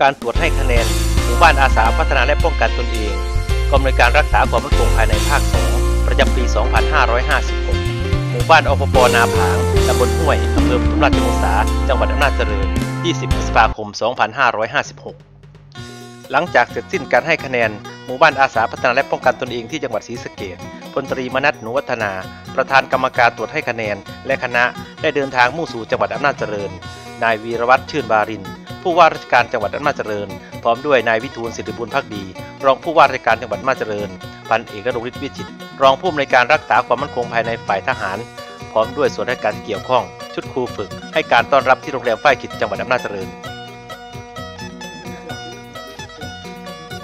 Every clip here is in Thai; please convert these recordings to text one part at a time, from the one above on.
การตรวจให้คะแนนหมู่บ้านอาสาพัฒนาและป้องกันตนเองกรมในวยการรักษาความมั่นคงภายในภาค 2 ประจำปี 2556 หมู่บ้านอปปนาผางตำบลห้วยอำเภอปทุมราชวงศาจังหวัดอำนาจเจริญ 20พฤษภาคม 2556 หลังจากเสร็จสิ้นการให้คะแนนหมู่บ้านอาสาพัฒนาและป้องกันตนเองที่จังหวัดศรีสะเกษพลตรีมนัทหนุวัฒนา ประธานกรรมการตรวจให้คะแนน และคณะได้เดินทางมุ่งสู่จังหวัดอำนาจเจริญ นายวีรวัตรชื่นบาริน ผู้ว่าราชการจังหวัดอำนาจเจริญ พร้อมด้วยนายวิทูลสิริบุญพักดี รองผู้ว่าราชการจังหวัดอำนาจเจริญ พันเอกรงฤทธิ์วิจิต รองผู้อำนวยการรักษาความมั่นคงภายในฝ่ายทหาร พร้อมด้วยส่วนราชการที่เกี่ยวข้อง ชุดครูฝึก ให้การต้อนรับที่โรงแรมฝ้ายกิจจังหวัดอำนาจเจริญ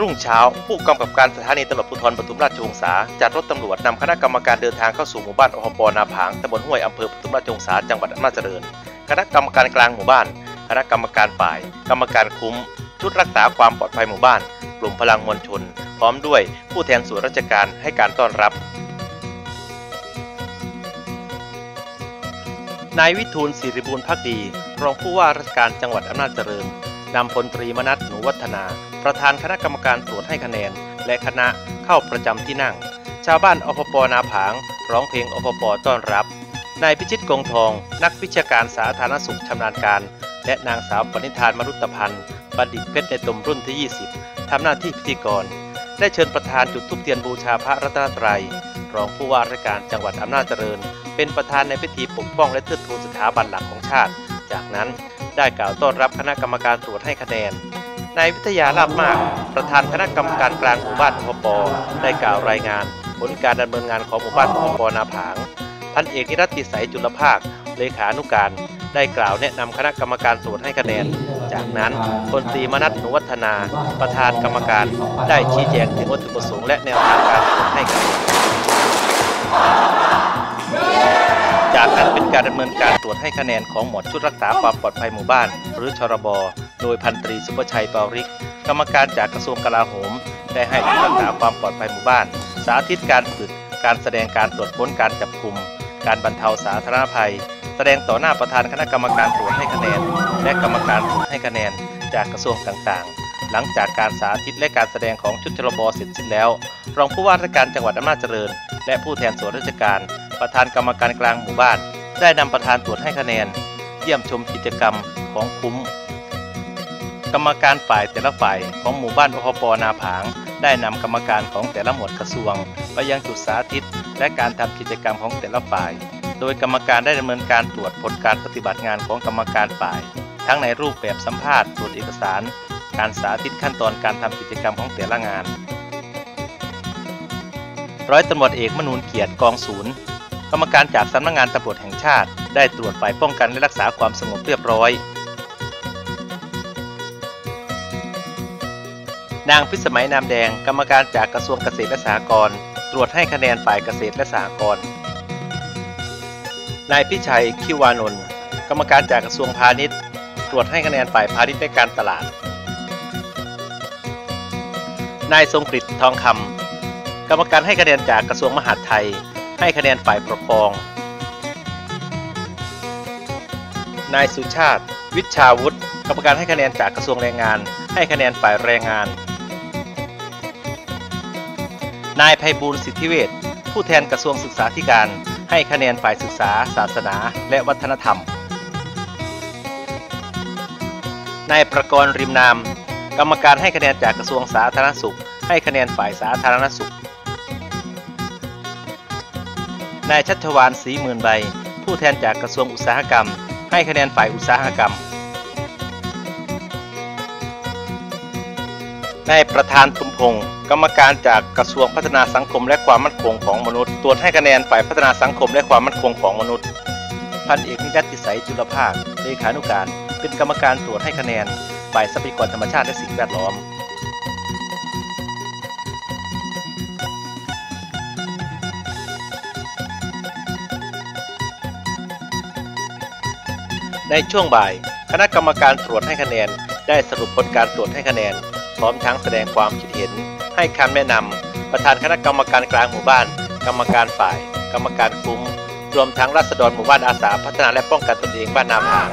รุ่งเช้า ผู้กำกับการสถานีตำรวจภูธรปทุมราชวงศาจัดรถตำรวจนำคณะกรรมการเดินทางเข้าสู่หมู่บ้านอปนาผางตำบลห้วยอำเภอปทุมราชวงศาจังหวัดอำนาจเจริญ คณะกรรมการกลางหมู่บ้าน คณะกรรมการฝ่าย กรรมการคุ้ม ชุดรักษาความปลอดภัยหมู่บ้าน กลุ่มพลังมวลชน พร้อมด้วยผู้แทนส่วนราชการให้การต้อนรับ นายวิทูลศิริบูรณ์พักดี รองผู้ว่าราชการจังหวัดอำนาจเจริญนำพลตรีมนัทหนูวัฒนา ประธานคณะกรรมการตรวจให้คะแนน และคณะเข้าประจำที่นั่ง ชาวบ้านอปปนาผาง ร้องเพลงอปปต้อนรับนายพิชิตกงทอง นักวิชาการสาธารณสุขชำนาญการ และนางสาวปณิธานมรุตพันธ์บัณฑิตเพชรในตมรุ่นที่ 20 ทำหน้าที่พิธีกร ได้เชิญประธานจุดทุบเทียนบูชาพระรัตนตรัย รองผู้ว่าราชการจังหวัดอำนาจเจริญ เป็นประธานในพิธีปกป้องและเทิดทูนสถาบันหลักของชาติ จากนั้นได้กล่าวต้อนรับคณะกรรมการตรวจให้คะแนนนายวิทยาลาบมาก ประธานคณะกรรมการกลางหมู่บ้านอปได้กล่าวรายงาน ผลการดำเนินงานของหมู่บ้านอปนาผางพันเอกนิรัติสัยจุลภาคเลขานุการ ได้กล่าวแนะนำคณะกรรมการตรวจให้คะแนน จากนั้นพลตรีมนัทหนุวัฒนา ประธานกรรมการได้ชี้แจงถึงวัตถุประสงค์และแนวทางการตรวจให้คะแนนจากนั้นเป็นการดำเนินการตรวจให้คะแนนของหมวดชุดรักษาความปลอดภัยหมู่บ้าน หรือชรบ โดยพันตรีสุภชัยเปาริก กรรมการจากกระทรวงกลาโหม ได้ให้ชุดรักษาความปลอดภัยหมู่บ้าน สาธิตการฝึก การแสดงการตรวจค้นการจับกลุ่ม การบรรเทาสาธารณภัย ดงต่อหน้าประธานคณะกรรมการตรวจให้คะแนน และกรรมการตรวจให้คะแนนจากกระทรวงต่างๆ หลังจากการสาธิตและการแสดงของชุดชลบเสร็จสิ้นแล้ว รองผู้ว่าราชการจังหวัดอำนาจเจริญ และผู้แทนส่วนราชการ ประธานกรรมการกลางหมู่บ้าน ได้นำประธานตรวจให้คะแนน เยี่ยมชมกิจกรรมของคุ้ม กรรมการฝ่ายแต่ละฝ่ายของหมู่บ้านอพปนาผาง ได้นำกรรมการของแต่ละหมวดกระทรวง ไปยังจุดสาธิต และการทำกิจกรรมของแต่ละฝ่าย โดยกรรมการได้ดำเนินการตรวจผลการปฏิบัติงานของกรรมการฝ่าย ทั้งในรูปแบบสัมภาษณ์ตรวจเอกสาร การสาธิตขั้นตอนการทำกิจกรรมของแต่ละงาน ร้อยตำรวจเอกมนูนเกียรติกองศูนย์กรรมการจากสำนักงงานตำรวจแห่งชาติ ได้ตรวจฝ่ายป้องกันและรักษาความสงบเรียบร้อย นางพิสมัยนามแดง กรรมการจากกระทรวงเกษตรและสหกรณ์ตรวจให้คะแนนฝ่ายเกษตรและสหกรณ์ นายพิชัยคิวานนท์กรรมการจากกระทรวงพาณิชย์ ตรวจให้คะแนนฝ่ายพาณิชย์และการตลาด นายทรงกฤษทองคำกรรมการให้คะแนนจากกระทรวงมหาดไทย ให้คะแนนฝ่ายปกครอง นายสุชาติ วิชาวุฒิกรรมการให้คะแนนจากกระทรวงแรงงาน ให้คะแนนฝ่ายแรงงาน นายไพบูลสิทธิเวชผู้แทนกระทรวงศึกษาธิการ ให้คะแนนฝ่ายศึกษา ศาสนา และวัฒนธรรม นายประกรณ์ริมนาม กรรมการให้คะแนนจากกระทรวงสาธารณสุข ให้คะแนนฝ่ายสาธารณสุข นายชัชวานศรีหมื่นใบ ผู้แทนจากกระทรวงอุตสาหกรรม ให้คะแนนฝ่ายอุตสาหกรรม นายประธานทุมพงศ์กรรมการจากกระทรวงพัฒนาสังคมและความมั่นคงของมนุษย์ ตรวจให้คะแนนฝ่ายพัฒนาสังคมและความมั่นคงของมนุษย์ พันเอกนิรัตติสัยจุลภาคเลขานุการ เป็นกรรมการตรวจให้คะแนนฝ่ายทรัพยากรธรรมชาติและสิ่งแวดล้อมในช่วงบ่าย คณะกรรมการตรวจให้คะแนน ได้สรุปผลการตรวจให้คะแนน พร้อมทั้งแสดงความคิดเห็น ให้คำแนะนำประธานคณะกรรมการกลางหมู่บ้าน กรรมการฝ่าย กรรมการคุ้ม รวมทั้งรัษฎรหมู่บ้านอาสาพัฒนาและป้องกันตนเองบ้านนาผาง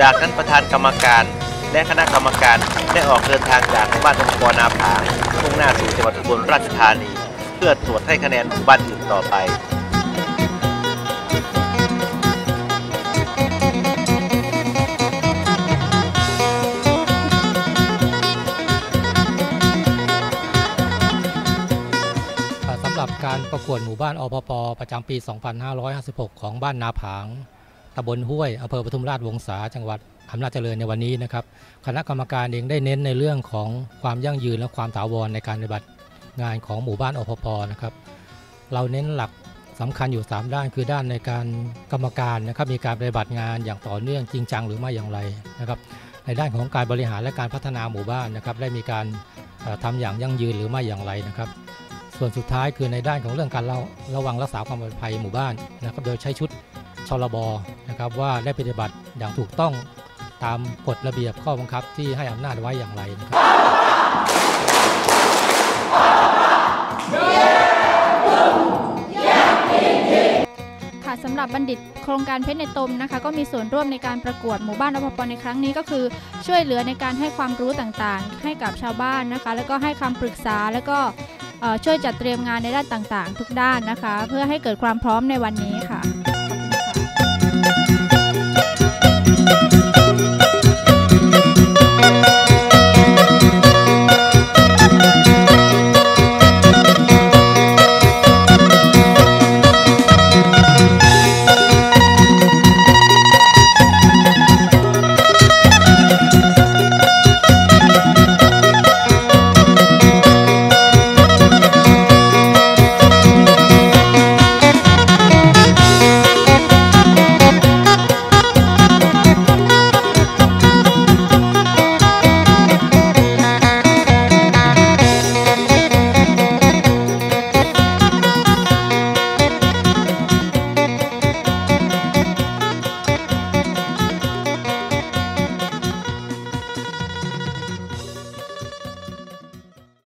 จากนั้นประธานกรรมการและคณะกรรมการได้ออกเดินทางจากหมู่บ้านองค์กรนาผางมุ่งหน้าสู่จังหวัดอุบลราชธานี เพื่อตรวจให้คะแนนหมู่บ้านอื่นต่อไป ประกวดหมู่บ้านอพปประจำปี 2556 ของบ้านนาผาง ตำบลห้วยอำเภอปทุมราชวงศาจังหวัดอำนาจเจริญในวันนี้นะครับ คณะกรรมการเองได้เน้นในเรื่องของความยั่งยืนและความถาวรในการปฏิบัติงานของหมู่บ้านอพปนะครับ เราเน้นหลักสำคัญอยู่ 3 ด้านคือด้านในการกรรมการนะครับมีการปฏิบัติงานอย่างต่อเนื่องจริงจังหรือไม่อย่างไรนะครับ ในด้านของการบริหารและการพัฒนาหมู่บ้านนะครับได้มีการเอ่อทำอย่างยั่งยืนหรือไม่อย่างไรนะครับ ส่วนสุดท้ายคือในด้านของเรื่องการระระวังรักษาความปลอดภัยหมู่บ้านนะครับโดยใช้ชุดชลบนะครับว่าได้ปฏิบัติอย่างถูกต้องตามกฎระเบียบข้อบังคับที่ให้อำนาจไว้อย่างไรนะครับค่ะสำหรับบัณฑิตโครงการเพชรในตมนะคะ ก็มีส่วนร่วมในการประกวดหมู่บ้านอภปในครั้งนี้ก็คือ ช่วยเหลือในการให้ความรู้ต่างๆ ให้กับชาวบ้านนะคะ แล้วก็ให้คำปรึกษาแล้วก็ ช่วยจัดเตรียมงานในด้านต่างๆ ทุกด้านนะคะ เพื่อให้เกิดความพร้อมในวันนี้ค่ะขอบคุณค่ะ